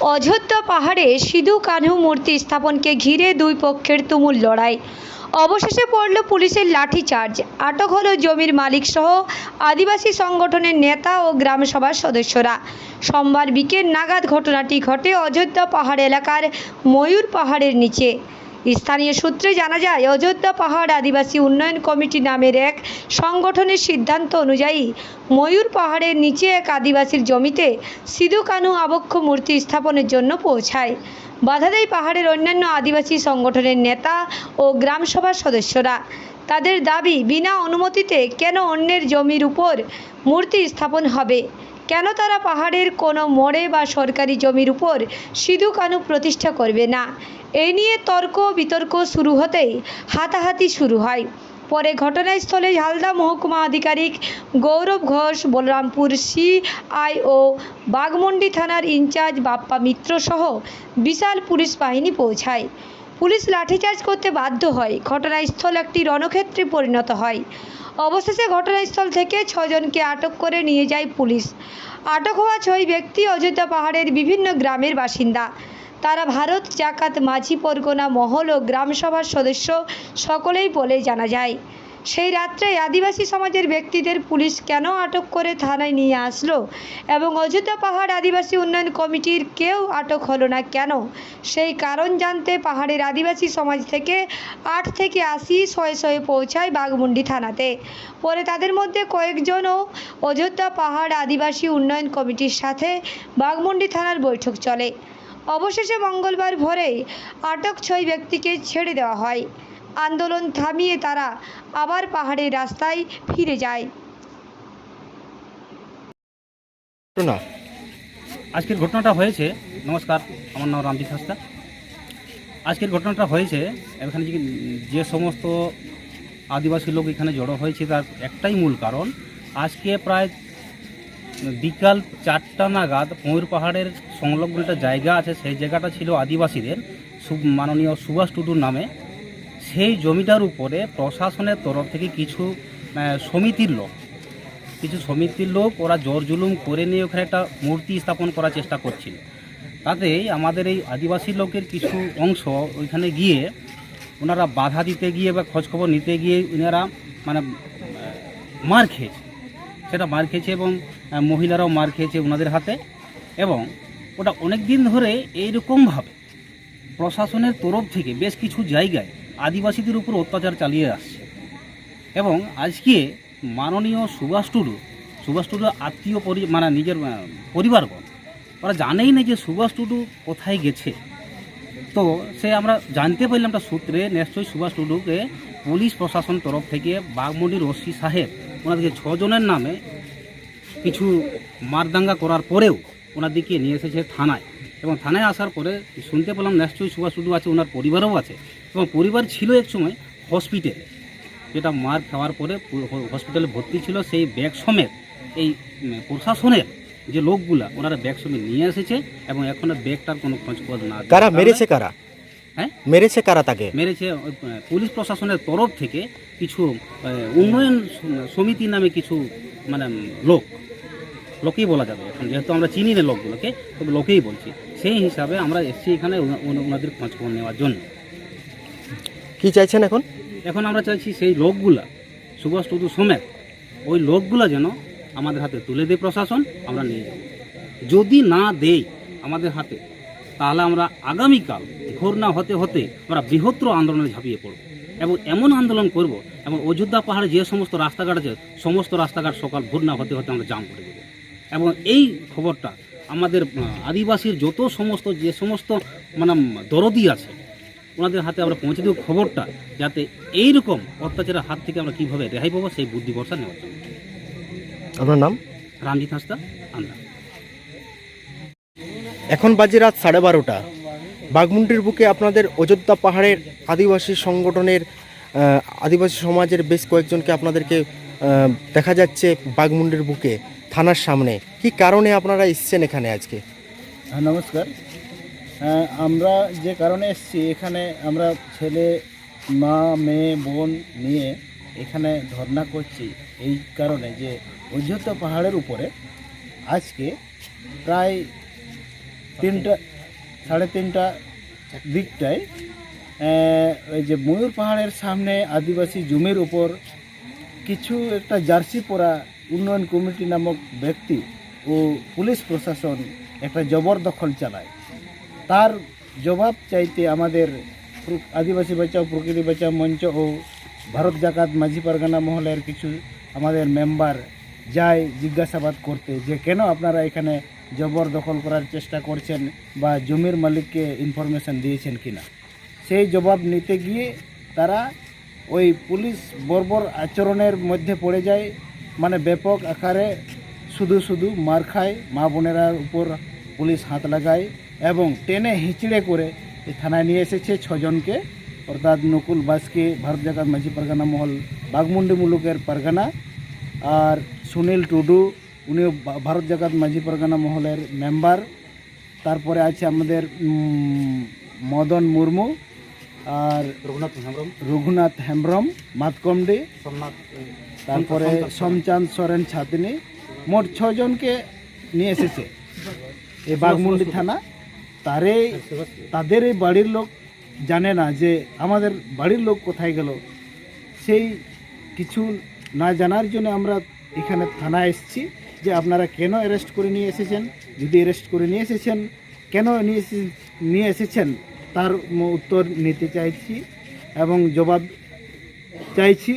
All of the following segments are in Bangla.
অযোধ্যা পাহাড়ে সিধু কানহু মূর্তি স্থাপনকে ঘিরে দুই পক্ষের তুমুল লড়াই। অবশেষে পড়ল পুলিশের লাঠিচার্জ। আটক হলো জমির মালিক সহ আদিবাসী সংগঠনের নেতা ও গ্রামসভার সদস্যরা। সোমবার বিকেল নাগাদ ঘটনাটি ঘটে অযোধ্যা পাহাড় এলাকার ময়ূর পাহাড়ের নিচে। স্থানীয় সূত্রে জানা যায়, অযোধ্যা পাহাড় আদিবাসী উন্নয়ন কমিটি নামের এক সংগঠনের সিদ্ধান্ত অনুযায়ী ময়ূর পাহাড়ের নিচে এক আদিবাসীর জমিতে সিধু কানু আবক্ষ মূর্তি স্থাপনের জন্য পৌঁছায়। বাধা দেয় পাহাড়ের অন্যান্য আদিবাসী সংগঠনের নেতা ও গ্রামসভার সদস্যরা। তাদের দাবি, বিনা অনুমতিতে কেন অন্যের জমির উপর মূর্তি স্থাপন হবে? কেন তারা পাহাড়ের কোনো মোড়ে বা সরকারি জমির উপর সিধু কানু প্রতিষ্ঠা করবে না? এই নিয়ে তর্ক বিতর্ক শুরু হতেই হাতাহাতি শুরু হয়। পরে ঘটনাস্থলে ঝালদা মহকুমা আধিকারিক গৌরব ঘোষ, বলরামপুর সিআইও বাগমুন্ডি থানার ইনচার্জ বাপ্পা মিত্র সহ বিশাল পুলিশ বাহিনী পৌঁছায়। পুলিশ লাঠিচার্জ করতে বাধ্য হয়। ঘটনাস্থল একটি রণক্ষেত্রে পরিণত হয়। অবশেষে ঘটনাস্থল থেকে ছজনকে আটক করে নিয়ে যায় পুলিশ। আটক হওয়া ছয় ব্যক্তি অযোধ্যা পাহাড়ের বিভিন্ন গ্রামের বাসিন্দা। তারা ভারত, জাকাত, মাঝি, পরগনা, মহল ও গ্রামসভার সদস্য সকলেই বলে জানা যায়। সেই রাত্রে আদিবাসী সমাজের ব্যক্তিদের পুলিশ কেন আটক করে থানায় নিয়ে আসলো? এবং অযোধ্যা পাহাড় আদিবাসী উন্নয়ন কমিটির কেউ আটক হলো না কেন? সেই কারণ জানতে পাহাড়ের আদিবাসী সমাজ থেকে আট থেকে আশি শয়ে শয়ে পৌঁছায় বাঘমুন্ডি থানাতে। পরে তাদের মধ্যে কয়েকজনও অযোধ্যা পাহাড় আদিবাসী উন্নয়ন কমিটির সাথে বাঘমুন্ডি থানার বৈঠক চলে। অবশেষে মঙ্গলবার ভোরে আটক ছয় ব্যক্তিকে ছেড়ে দেওয়া হয়। আন্দোলন থামিয়ে তারা আবার পাহাড়ের রাস্তায় ফিরে যায়। আজকের ঘটনাটা হয়েছে নমস্কার আমার নাম রামজি হাসদা। আজকের ঘটনাটা হয়েছে এখানে যে যে সমস্ত আদিবাসী লোক এখানে জড়ো হয়েছে তার একটাই মূল কারণ আজকে প্রায় বিকাল চারটা নাগাদ ময়ূর পাহাড়ের সংলগ্ন একটা জায়গা আছে সেই জায়গাটা ছিল আদিবাসীদের সু- মাননীয় সুভাষ টুডুর নামে। সেই জমিটার উপরে প্রশাসনের তরফ থেকে কিছু সমিতির লোক, কিছু সমিতির লোক ওরা জোর জুলুম করে নিয়ে ওখানে একটা মূর্তি স্থাপন করার চেষ্টা করছিল। তাতেই আমাদের এই আদিবাসী লোকের কিছু অংশ ওইখানে গিয়ে ওনারা বাধা দিতে গিয়ে বা খোঁজখবর নিতে গিয়ে ওনারা মানে মার খেয়েছে। সেটা মার খেয়েছে এবং মহিলারাও মার খেয়েছে ওনাদের হাতে এবং ওটা অনেক দিন ধরে এইরকমভাবে প্রশাসনের তরফ থেকে বেশ কিছু জায়গায় আদিবাসীদের উপর অত্যাচার চালিয়ে আসছে। এবং আজকে মাননীয় সুভাষ টুডু সুভাষ টুডু আত্মীয় পরি মানে নিজের পরিবারগণ, ওরা জানেই না যে সুভাষ টুডু কোথায় গেছে। তো সে আমরা জানতে পারলাম একটা সূত্রে, নিশ্চয়ই সুভাষ টুডুকে পুলিশ প্রশাসন তরফ থেকে বাঘমন্ডির ওসি সাহেব, ওনাদেরকে ছজনের নামে কিছু মারদাঙ্গা করার পরেও ওনাদেরকে নিয়ে এসেছে থানায়। এবং থানায় আসার পরে শুনতে পেলাম, নিশ্চয়ই সুভাষ টুডু আছে, ওনার পরিবারও আছে। এবং পরিবার ছিল এক সময় হসপিটালে যেটা মার খাওয়ার পরে হসপিটালে ভর্তি ছিল সেই ব্যাগ সমেত এই প্রশাসনের যে লোকগুলা ওনারা ব্যাগ সমেত নিয়ে এসেছে এবং এখন আর ব্যাগটার কোনো খোঁজ খবর না কারা? মেরেছে কারা? হ্যাঁ? মেরেছে কারা তাকে? মেরেছে পুলিশ প্রশাসনের তরফ থেকে কিছু উন্নয়ন সমিতি নামে কিছু মানে লোক লোকেই বলা যাবে এখন। যেহেতু আমরা চিনি না লোকগুলোকে তবে লোকেই বলছি। সেই হিসাবে আমরা এসেছি এখানে ওনা- ওনা- ওনাদের খোঁজ খবর নেওয়ার জন্য। কি চাইছেন এখন? এখন আমরা চাইছি সেই লোকগুলা, সুভাষ টুডু সমেত, ওই লোকগুলা যেন আমাদের হাতে তুলে দেয় প্রশাসন, আমরা নিয়ে যাব। যদি না দেই আমাদের হাতে, তাহলে আমরা আগামীকাল, ঘোর না হতে হতে আমরা বৃহত্তর আন্দোলনে ঝাঁপিয়ে পড়ব এবং এমন আন্দোলন করব এবং অযোধ্যা পাহাড়ে যে সমস্ত রাস্তাঘাট আছে, সমস্ত রাস্তাঘাট সকাল ভোর না হতে হতে আমরা জাম করে দেবো। এবং এই খবরটা আমাদের আদিবাসীর যত সমস্ত, যে সমস্ত মানে দরদি আছে ওনাদের হাতে আমরা পৌঁছে দেবো খবরটা যাতে এইরকম অত্যাচারের হাত থেকে আমরা কীভাবে রেহাই পাবো সেই বুদ্ধি ভরসা নেওয়ার জন্য। আপনার নাম? রামজিৎ হাঁসদা আমরা এখন বাজে রাত সাড়ে বারোটা। বাঘমুন্ডির বুকে আপনাদের অযোধ্যা পাহাড়ের আদিবাসী সংগঠনের আদিবাসী সমাজের বেশ কয়েকজনকে আপনাদেরকে দেখা যাচ্ছে বাঘমুন্ডির বুকে থানার সামনে। কি কারণে আপনারা এসছেন এখানে আজকে? হ্যাঁ নমস্কার। আমরা যে কারণে এসেছি, এখানে আমরা ছেলে, মা, মেয়ে, বোন নিয়ে এখানে ধর্না করছি এই কারণে যে অযোধ্যা পাহাড়ের উপরে আজকে প্রায় তিনটা, সাড়ে তিনটা দিকটায় ওই যে ময়ূর পাহাড়ের সামনে আদিবাসী জমির উপর কিছু একটা জার্সি পরা উন্নয়ন কমিটি নামক ব্যক্তি ও পুলিশ প্রশাসন একটা জবরদখল চালায়। তার জবাব চাইতে আমাদের আদিবাসী বাঁচাও, প্রকৃতি বাঁচাও মঞ্চ ও ভারত জাকাত মাঝি পারগানা মহলের কিছু আমাদের মেম্বার যায় জিজ্ঞাসাবাদ করতে যে, কেন আপনারা এখানে জবরদখল করার চেষ্টা করছেন বা জমির মালিককে ইনফরমেশন দিয়েছেন কিনা? সেই জবাব নিতে গিয়ে তারা ওই পুলিশ বর্বর আচরণের মধ্যে পড়ে যায় মানে ব্যাপক আকারে শুধু শুধু মার খায়, মা বোনেরার উপর পুলিশ হাত লাগায়। এবং টেনে হিঁচড়ে করে এই থানায় নিয়ে এসেছে ছজনকে। অর্থাৎ নকুল বাসকে ভারত জাকাত মাঝি পারগানা মহল বাগমুন্ডি মুলুকের পারগানা আর সুনীল টুডু উনিও ভারত জাকাত মাঝি পারগানা মহলের মেম্বার। তারপরে আছে আমাদের মদন মুর্মু আর রঘুনাথ হেমব্রম। রঘুনাথ হেমব্রম মাতকমডি। তারপরে সোমচাঁদ সরেন ছাতনি। মোট ছজনকে নিয়ে এসেছে। এই বাগমুন্ডি থানা। তারে, তাদের এই বাড়ির লোক জানে না যে আমাদের বাড়ির লোক কোথায় গেল। সেই কিছু না জানার জন্য আমরা এখানে থানায় এসেছি যে আপনারা কেন অ্যারেস্ট করে নিয়ে এসেছেন? যদি অ্যারেস্ট করে নিয়ে এসেছেন, কেন নিয়ে নিয়ে এসেছেন? তার উত্তর নিতে চাইছি এবং জবাব চাইছি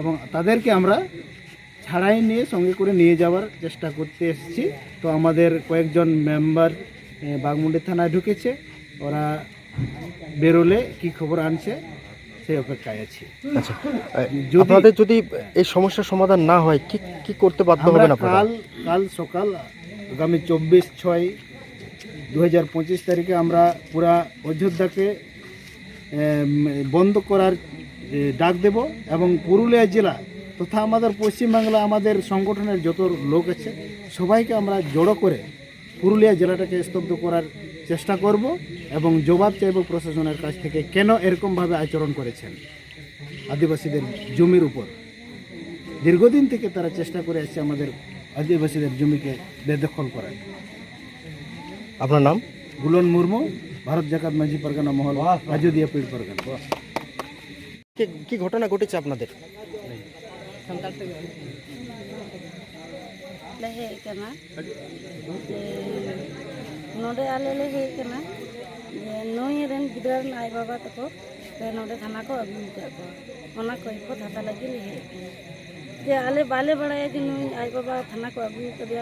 এবং তাদেরকে আমরা ছাড়াই নিয়ে সঙ্গে করে নিয়ে যাওয়ার চেষ্টা করতে এসেছি। তো আমাদের কয়েকজন মেম্বার বাগমুন্ডি থানায় ঢুকেছে। ওরা বেরোলে কি খবর আনছে সেই অপেক্ষায় আছি। আচ্ছা যদি- আপনাদের যদি এই সমস্যার সমাধান না হয় কি কি করতে বাধ্য হবেন আপনারা? কাল কাল সকাল আগামী চব্বিশ ছয় দু হাজার পঁচিশ তারিখে আমরা পুরা অযোধ্যাকে বন্ধ করার ডাক দেব এবং পুরুলিয়া জেলা তথা আমাদের পশ্চিমবাংলা আমাদের সংগঠনের যত লোক আছে সবাইকে আমরা জড়ো করে পুরুলিয়া জেলাটাকে স্তব্ধ করার চেষ্টা করব এবং জবাব চাইব প্রশাসনের কাছ থেকে কেন এরকমভাবে আচরণ করেছেন আদিবাসীদের জমির উপর। দীর্ঘদিন থেকে তারা চেষ্টা করে আসছে আমাদের আদিবাসীদের জমিকে বেদখল করার। আপনার নাম? গুলন মুর্মু ভারত জাকাত মাঝি পারগানা মহল আজুদিয়া পীর পারগানা। কি- কি ঘটনা ঘটেছে আপনাদের? नईरें गिदार आई बाबा तक नोड़े थाना को अगुको दादा लगे ले आले बाले बड़ा कि नई आई बाबा थाना को अगुकते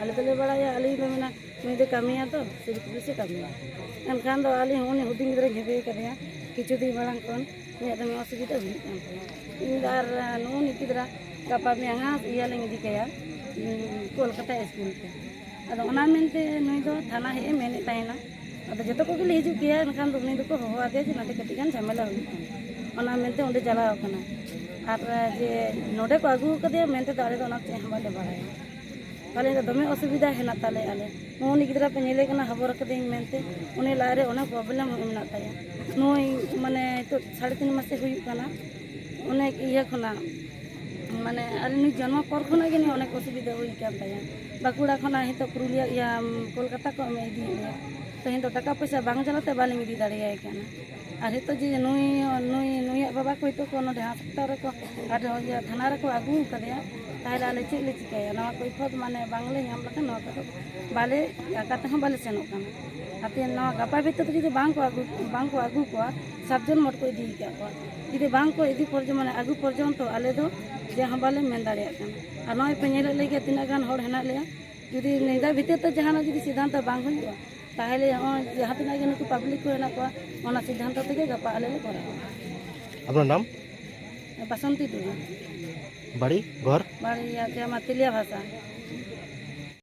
आले तो बड़ा आलिमें नई कमिया तो सिर्फ़ से कमिया एनखान आली हूँ हूदी गिदा हेबे करें किचुद मांगे असुविधा हो गिदा गपा मेहा इलेंगे कोलकाता स्कूल पे। अदाते तो थाना हे मेन अब जो को हजे इनखान हे कटी झमेलाते चलावना और जे ने को अगुकते चेहरे बड़ा पाले दमे असुविधा हेना ताले आले। नौ गिरा पे हबर कदेते लारे प्रब्लम मेताया नई मानने साढ़े तीन मासे हुई उन्हें इना মানে আলিনি জন্ম পর খোনা গিয়ে অনেক অসুবিধা হয়ে কান তাই বাঁকুড়া খোনা হিতো পুরুলিয়া, ইয়া কলকাতা কো আমি ইদি তো হিতো টাকা পয়সা বাং জ্বালাতে বালিং ইদি দাঁড়িয়ে কেন? আর হিতো যে নুই নুই, নুইয়া বাবা কই তো কোনো হাসপাতাল রেকো আর ইয়া থানা রেকো আগু কাদেয়া তাহলে আলে চেক লে চিকায়া নওয়া কই ফত মানে বাংলা নাম লাকা নওয়া কত বালে কাকাতে হ্যাঁ বালে সেনো কানা? হাতে নওয়া গাপা ভিতর যদি বাং কো আগু বাং কো আগু কোয়া, সাতজন মোট কই দিয়ে কোয়া। যদি বাং কো ইদি পর্যন্ত মানে আগু পর্যন্ত আলে দো ᱟᱞᱮ ᱫᱚ ᱡᱮ ᱦᱚᱸ ᱵᱟᱞᱮ ᱢᱮᱱ ᱫᱟᱲᱮᱭᱟᱜ ᱠᱟᱱᱟ ᱟᱨ ᱱᱚᱜᱼᱚᱭ ᱯᱮ ᱧᱮᱞᱮᱫ ᱞᱮᱜᱮ ᱛᱤᱱᱟᱹᱜ ᱜᱟᱱ ᱦᱚᱲ ᱦᱮᱱᱟᱜ ᱞᱮᱭᱟ ᱡᱩᱫᱤ ᱧᱤᱫᱟᱹ ᱵᱷᱤᱛᱤᱨ ᱛᱮ ᱡᱟᱦᱟᱱᱟᱜ ᱡᱩᱫᱤ ᱥᱤᱫᱽᱫᱷᱟᱱᱛᱚ ᱵᱟᱝ ᱦᱩᱭᱩᱜᱼᱟ তাহলে ᱱᱚᱜᱼᱚᱭ ᱡᱟᱦᱟᱸ ᱛᱤᱱᱟᱹᱜ ᱜᱮ ᱱᱩᱠᱩ ᱯᱟᱵᱽᱞᱤᱠ ᱠᱚ ᱦᱮᱱᱟᱜ ᱠᱚᱣᱟ ᱚᱱᱟ ᱥᱤᱫᱽᱫᱷᱟᱱᱛᱚ ᱛᱮᱜᱮ ᱜᱟᱯᱟ ᱟᱞᱮ ᱞᱮ ᱠᱚᱨᱟᱣᱟ আপনার নাম বাসন্তী টুডু বাড়ি ঘর বাড়ি আছে আমার তেলিয়া ভাষা